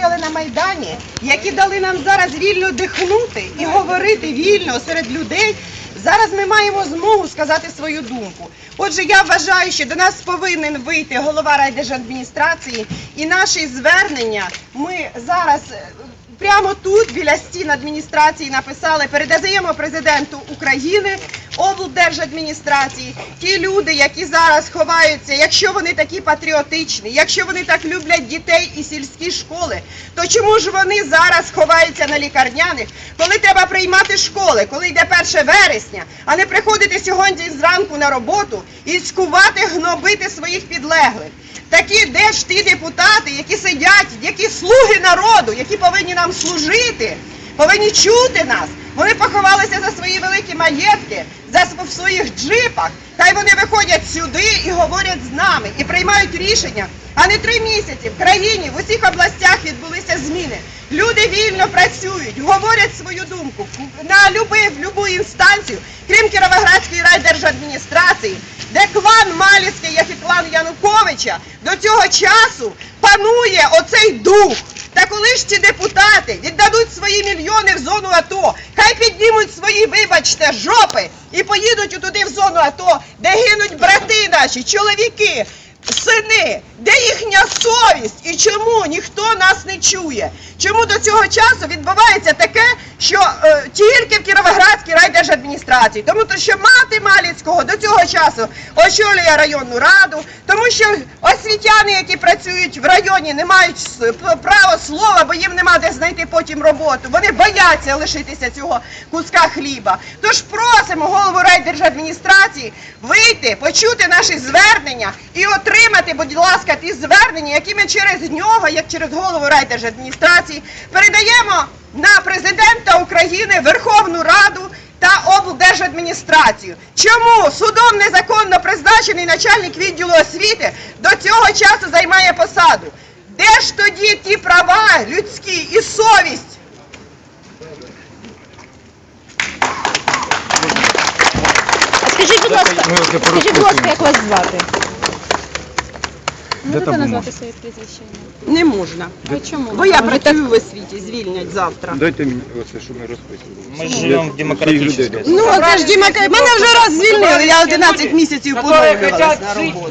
стояли на Майдані, які дали нам зараз вільно дихнути і говорити вільно серед людей. Зараз ми маємо змогу сказати свою думку. Отже, я вважаю, що до нас повинен вийти голова райдержадміністрації і наші звернення ми зараз е, прямо тут, біля стін адміністрації, написали, передаємо президенту України, облдержадміністрації, ті люди, які зараз ховаються, якщо вони такі патріотичні, якщо вони так люблять дітей і сільські школи, то чому ж вони зараз ховаються на лікарняних, коли треба приймати школи, коли йде 1 вересня, а не приходити сьогодні зранку на роботу і скувати, гнобити своїх підлеглих. Такі де ж ті депутати, які сидять, які слуги народу, які повинні нам служити, повинні чути нас. Вони поховалися за свої великі маєтки, своїх джипах. Хай вони виходять сюди і говорять з нами, і приймають рішення. А не три місяці в країні в усіх областях відбулися зміни. Люди вільно працюють, говорять свою думку на любу інстанцію, крім Кіровоградської райдержадміністрації, де клан Маліцький, як і клан Януковича, до цього часу панує оцей дух. Та коли ж ці депутати віддадуть свої мільйони в зону АТО, хай піднімуть свої, вибачте, жопи і поїдуть туди в зону АТО, де гинуть брати наші, чоловіки, сини, де їхня совість і чому ніхто нас не чує? Чому до цього часу відбувається таке, що е, тільки в Кіровоградській райдержадміністрації, тому то, що мати Маліцького до цього часу очолює районну раду, тому що освітяни, які працюють в районі, не мають права слова, бо їм нема де знайти потім роботу. Вони бояться лишитися цього куска хліба. Тож просимо голову райдержадміністрації вийти, почути наші звернення і отримати, будь ласка, ті звернення, які ми через нього, як через голову райдержадміністрації, передаємо на президента України, Верховну Раду та облдержадміністрацію. Чому судом незаконно призначений начальник відділу освіти до цього часу займає посаду? Де ж тоді ті права людські і совість? А скажіть, будь ласка, скажіть, будь ласка, як вас звати? Можете назвати своє прізвище? Не можна. А чому? Бо я працюю в освіті, звільнять завтра. Дайте мені оце, що ми розписували. Ми живемо в демократичній. Ну, це ж Дімака, мене вже раз звільнили, я 11 місяців поновлювалася на роботу.